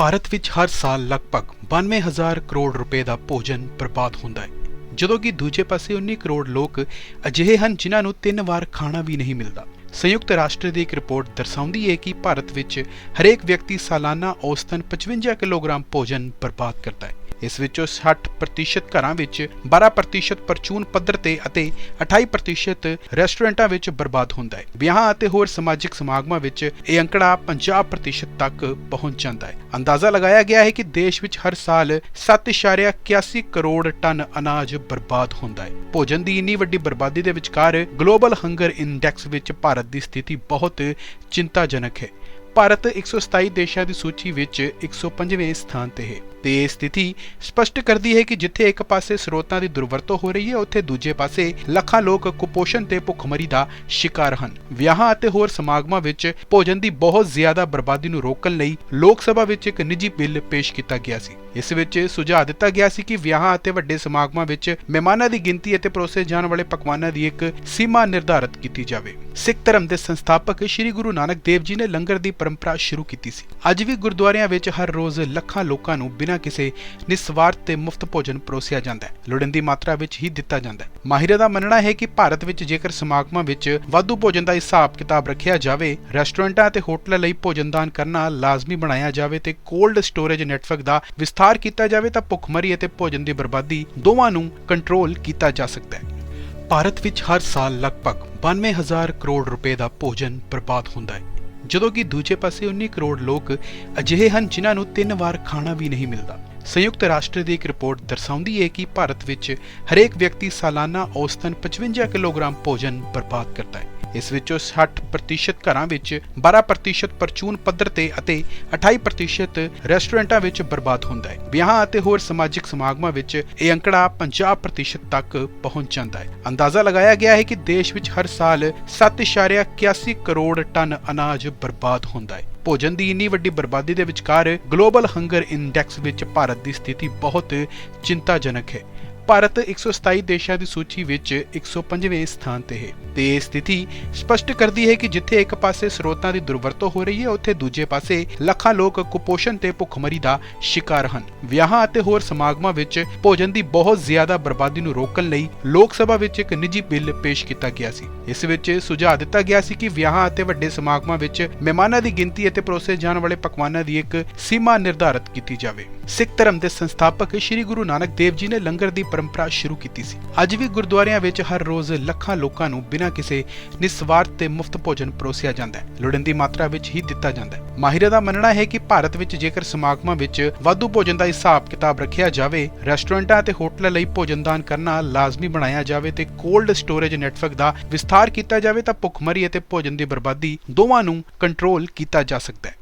ਭਾਰਤ ਵਿੱਚ ਹਰ ਸਾਲ ਲਗਭਗ 92000 ਕਰੋੜ ਰੁਪਏ ਦਾ ਭੋਜਨ ਬਰਬਾਦ ਹੁੰਦਾ ਹੈ, ਜਦੋਂ ਕਿ ਦੂਜੇ ਪਾਸੇ 19 ਕਰੋੜ ਲੋਕ ਅਜਿਹੇ ਹਨ ਜਿਨ੍ਹਾਂ ਨੂੰ ਤਿੰਨ ਵਾਰ ਖਾਣਾ ਵੀ ਨਹੀਂ ਮਿਲਦਾ। ਸੰਯੁਕਤ ਰਾਸ਼ਟਰ ਦੀ ਇੱਕ ਰਿਪੋਰਟ ਦਰਸਾਉਂਦੀ ਹੈ ਕਿ ਭਾਰਤ ਵਿੱਚ ਹਰੇਕ ਵਿਅਕਤੀ ਸਾਲਾਨਾ ਔਸਤਨ 55 ਕਿਲੋਗ੍ਰਾਮ ਭੋਜਨ ਬਰਬਾਦ ਕਰਦਾ ਹੈ। ਇਸ ਵਿੱਚੋਂ 60% ਘਰਾਂ ਵਿੱਚ 12% ਪਰਚੂਨ ਪੱਧਰ ਤੇ ਅਤੇ 28% ਰੈਸਟੋਰੈਂਟਾਂ ਵਿੱਚ ਬਰਬਾਦ ਹੁੰਦਾ ਹੈ। ਵਿਆਹਾਂ ਅਤੇ ਹੋਰ ਸਮਾਜਿਕ ਸਮਾਗਮਾਂ ਵਿੱਚ ਇਹ ਅੰਕੜਾ 50% ਤੱਕ ਪਹੁੰਚ ਜਾਂਦਾ ਹੈ। ਅੰਦਾਜ਼ਾ ਲਗਾਇਆ ਗਿਆ ਹੈ ਕਿ ਦੇਸ਼ ਵਿੱਚ ਹਰ ਸਾਲ 7.81 ਕਰੋੜ ਟਨ ਅਨਾਜ ਬਰਬਾਦ ਹੁੰਦਾ ਹੈ। ਭੋਜਨ ਦੀ ਇੰਨੀ ਵੱਡੀ ਬਰਬਾਦੀ ਦੇ ਵਿਚਕਾਰ ਗਲੋਬਲ ਹੰਗਰ ਇੰਡੈਕਸ ਵਿੱਚ ਭਾਰਤ ਦੀ ਸਥਿਤੀ ਬਹੁਤ ਚਿੰਤਾਜਨਕ ਹੈ। ਭਾਰਤ 127 ਦੇਸ਼ਾਂ ਦੀ ਸੂਚੀ ਵਿੱਚ 105ਵੇਂ ਸਥਾਨ ਤੇ ਹੈ। ਤੇ ਇਹ ਸਥਿਤੀ ਸਪਸ਼ਟ ਕਰਦੀ ਹੈ ਕਿ ਜਿੱਥੇ ਇੱਕ ਪਾਸੇ ਸਰੋਤਾਂ ਦੀ ਦੁਰਵਰਤੋਂ ਹੋ ਰਹੀ ਹੈ, ਉੱਥੇ ਦੂਜੇ ਪਾਸੇ ਲੱਖਾਂ ਲੋਕ ਕੁਪੋਸ਼ਣ ਤੇ ਭੁੱਖਮਰੀ ਦਾ ਸ਼ਿਕਾਰ ਹਨ। ਵਿਆਹਾਂ ਅਤੇ ਹੋਰ ਸਮਾਗਮਾਂ ਵਿੱਚ ਭੋਜਨ ਦੀ ਬਹੁਤ ਜ਼ਿਆਦਾ ਬਰਬਾਦੀ ਨੂੰ ਰੋਕਣ ਲਈ ਲੋਕ ਸਭਾ ਵਿੱਚ ਇੱਕ ਨਿੱਜੀ ਬਿੱਲ ਪੇਸ਼ ਕੀਤਾ ਗਿਆ ਸੀ। ਇਸ ਵਿੱਚ ਸੁਝਾਅ ਦਿੱਤਾ ਗਿਆ ਸੀ ਕਿ ਵਿਆਹਾਂ ਅਤੇ ਵੱਡੇ ਸਮਾਗਮਾਂ ਵਿੱਚ ਮਹਿਮਾਨਾਂ ਦੀ ਗਿਣਤੀ ਅਤੇ ਪਰੋਸੇ ਜਾਣ ਵਾਲੇ ਪਕਵਾਨਾਂ ਦੀ ਇੱਕ ਸੀਮਾ ਨਿਰਧਾਰਤ ਕੀਤੀ ਜਾਵੇ। ਸਿੱਖ ਧਰਮ ਦੇ ਸੰਸਥਾਪਕ ਸ੍ਰੀ ਗੁਰੂ ਨਾਨਕ ਦੇਵ ਜੀ ਨੇ ਲੰਗਰ ਦੀ ਪਰੰਪਰਾ ਸ਼ੁਰੂ ਕੀਤੀ ਸੀ। ਅੱਜ ਵੀ ਗੁਰਦੁਆਰਿਆਂ ਵਿੱਚ ਹਰ ਰੋਜ਼ ਲੱਖਾਂ ਲੋਕਾਂ ਨੂੰ ਬਿਨਾਂ ਕਿਸੇ ਨਿਸਵਾਰਥ ਤੇ ਮੁਫਤ ਭੋਜਨ ਪਰੋਸਿਆ ਜਾਂਦਾ ਹੈ। ਲੋੜੀਂਦੀ ਮਾਤਰਾ ਵਿੱਚ ਹੀ ਦਿੱਤਾ ਜਾਂਦਾ ਹੈ। ਮਾਹਿਰਾਂ ਦਾ ਮੰਨਣਾ ਹੈ ਕਿ ਭਾਰਤ ਵਿੱਚ ਜੇਕਰ ਸਮਾਗਮਾਂ ਵਿੱਚ ਵਾਧੂ ਭੋਜਨ ਦਾ ਹਿਸਾਬ ਕਿਤਾਬ ਰੱਖਿਆ ਜਾਵੇ, ਰੈਸਟੋਰੈਂਟਾਂ ਅਤੇ ਹੋਟਲਾਂ ਲਈ ਭੋਜਨਦਾਨ ਕਰਨਾ ਲਾਜ਼ਮੀ ਬਣਾਇਆ ਜਾਵੇ ਤੇ ਕੋਲਡ ਸਟੋਰੇਜ ਨੈਟਵਰਕ ਦਾ ਵਿਸਥਾਰ ਕੀਤਾ ਜਾਵੇ ਤਾਂ ਭੁੱਖਮਰੀ ਅਤੇ ਭੋਜਨ ਦੀ ਬਰਬਾਦੀ ਦੋਵਾਂ ਨੂੰ ਕੰਟਰੋਲ ਕੀਤਾ ਜਾ ਸਕਦਾ ਹੈ। ਭਾਰਤ ਵਿੱਚ ਹਰ ਸਾਲ ਲਗਭਗ 92000 ਕਰੋੜ ਰੁਪਏ ਦਾ ਭੋਜਨ ਬਰਬਾਦ ਹੁੰਦਾ ਹੈ। ਜਦੋਂ ਕਿ ਦੂਜੇ ਪਾਸੇ 19 ਕਰੋੜ ਲੋਕ ਅਜਿਹੇ ਹਨ ਜਿਨ੍ਹਾਂ ਨੂੰ ਤਿੰਨ ਵਾਰ ਖਾਣਾ ਵੀ ਨਹੀਂ ਮਿਲਦਾ। ਸੰਯੁਕਤ ਰਾਸ਼ਟਰ ਦੀ ਇੱਕ ਰਿਪੋਰਟ ਦਰਸਾਉਂਦੀ ਹੈ ਕਿ ਭਾਰਤ ਵਿੱਚ ਹਰੇਕ ਵਿਅਕਤੀ ਸਾਲਾਨਾ ਔਸਤਨ 55 ਕਿਲੋਗ੍ਰਾਮ ਭੋਜਨ ਬਰਬਾਦ ਕਰਦਾ ਹੈ। ਇਸ ਵਿੱਚੋਂ 60% ਘਰਾਂ ਵਿੱਚ 12% ਪਰਚੂਨ ਪੱਧਰ ਤੇ ਅਤੇ 28% ਰੈਸਟੋਰੈਂਟਾਂ ਵਿੱਚ ਬਰਬਾਦ ਹੁੰਦਾ ਹੈ। ਵਿਆਹਾਂ ਅਤੇ ਹੋਰ ਸਮਾਜਿਕ ਸਮਾਗਮਾਂ ਵਿੱਚ ਇਹ ਅੰਕੜਾ 50% ਤੱਕ ਪਹੁੰਚ ਜਾਂਦਾ ਹੈ। ਅੰਦਾਜ਼ਾ ਲਗਾਇਆ ਗਿਆ ਹੈ ਕਿ ਦੇਸ਼ ਵਿੱਚ ਹਰ ਸਾਲ 7.81 ਕਰੋੜ ਟਨ ਅਨਾਜ ਬਰਬਾਦ ਹੁੰਦਾ ਹੈ। ਭੋਜਨ ਦੀ ਇੰਨੀ ਵੱਡੀ ਬਰਬਾਦੀ ਦੇ ਵਿਚਕਾਰ ਗਲੋਬਲ ਹੰਗਰ ਇੰਡੈਕਸ ਵਿੱਚ ਭਾਰਤ ਦੀ ਸਥਿਤੀ ਬਹੁਤ ਚਿੰਤਾਜਨਕ ਹੈ। ਭਾਰਤ 127 ਦੇਸ਼ਾਂ ਦੀ ਸੂਚੀ ਵਿੱਚ 105ਵੇਂ ਸਥਾਨ ਤੇ ਹੈ ਤੇ ਇਹ ਸਥਿਤੀ ਸਪਸ਼ਟ ਕਰਦੀ ਹੈ ਕਿ ਜਿੱਥੇ ਇੱਕ ਪਾਸੇ ਸਰੋਤਾਂ ਦੀ ਦੁਰਵਰਤੋਂ ਹੋ ਰਹੀ ਹੈ, ਉੱਥੇ ਦੂਜੇ ਪਾਸੇ ਲੱਖਾਂ ਲੋਕ ਕੁਪੋਸ਼ਣ ਤੇ ਭੁੱਖਮਰੀ ਦਾ ਸ਼ਿਕਾਰ ਹਨ। ਵਿਆਹਾਂ ਅਤੇ ਹੋਰ ਸਮਾਗਮਾਂ ਵਿੱਚ ਭੋਜਨ ਦੀ ਬਹੁਤ ਜ਼ਿਆਦਾ ਬਰਬਾਦੀ ਨੂੰ ਰੋਕਣ ਲਈ ਲੋਕ ਸਭਾ ਵਿੱਚ ਇੱਕ ਨਿੱਜੀ ਬਿੱਲ ਪੇਸ਼ ਕੀਤਾ ਗਿਆ ਸੀ। ਇਸ ਵਿੱਚ ਸੁਝਾਅ ਦਿੱਤਾ ਗਿਆ ਸੀ ਕਿ ਵਿਆਹਾਂ ਅਤੇ ਵੱਡੇ ਸਮਾਗਮਾਂ ਵਿੱਚ ਮਹਿਮਾਨਾਂ ਦੀ ਗਿਣਤੀ ਅਤੇ ਪਰੋਸੇ ਜਾਣ ਵਾਲੇ ਪਕਵਾਨਾਂ ਦੀ ਇੱਕ ਸੀਮਾ ਨਿਰਧਾਰਤ ਕੀਤੀ ਜਾਵੇ। ਸਿੱਖ ਧਰਮ ਦੇ ਸੰਸਥਾਪਕ ਸ੍ਰੀ ਗੁਰੂ ਨਾਨਕ ਦੇਵ ਜੀ ਨੇ ਲੰਗਰ ਦੀ ਪਰੰਪਰਾ ਸ਼ੁਰੂ ਕੀਤੀ ਸੀ। ਅੱਜ ਵੀ ਗੁਰਦੁਆਰਿਆਂ ਵਿੱਚ ਹਰ ਰੋਜ਼ ਲੱਖਾਂ ਲੋਕਾਂ ਨੂੰ ਬਿਨਾਂ ਕਿਸੇ ਨਿਸਵਾਰਥ ਤੇ ਮੁਫਤ ਭੋਜਨ ਪਰੋਸਿਆ ਜਾਂਦਾ ਹੈ। ਲੋੜੀਂਦੀ ਮਾਤਰਾ ਵਿੱਚ ਹੀ ਦਿੱਤਾ ਜਾਂਦਾ ਹੈ। ਮਾਹਿਰਾਂ ਦਾ ਮੰਨਣਾ ਹੈ ਕਿ ਭਾਰਤ ਵਿੱਚ ਜੇਕਰ ਸਮਾਗਮਾਂ ਵਿੱਚ ਵਾਧੂ ਭੋਜਨ ਦਾ ਹਿਸਾਬ ਕਿਤਾਬ ਰੱਖਿਆ ਜਾਵੇ, ਰੈਸਟੋਰੈਂਟਾਂ ਅਤੇ ਹੋਟਲਾਂ ਲਈ ਭੋਜਨ ਦਾਨ ਕਰਨਾ ਲਾਜ਼ਮੀ ਬਣਾਇਆ ਜਾਵੇ ਤੇ ਕੋਲਡ ਸਟੋਰੇਜ ਨੈਟਵਰਕ ਦਾ ਵਿਸਥਾਰ ਕੀਤਾ ਜਾਵੇ ਤਾਂ ਭੁੱਖਮਰੀ ਅਤੇ ਭੋਜਨ ਦੀ ਬਰਬਾਦੀ ਦੋਵਾਂ ਨੂੰ ਕੰਟਰੋਲ ਕੀਤਾ ਜਾ ਸਕਦਾ ਹੈ।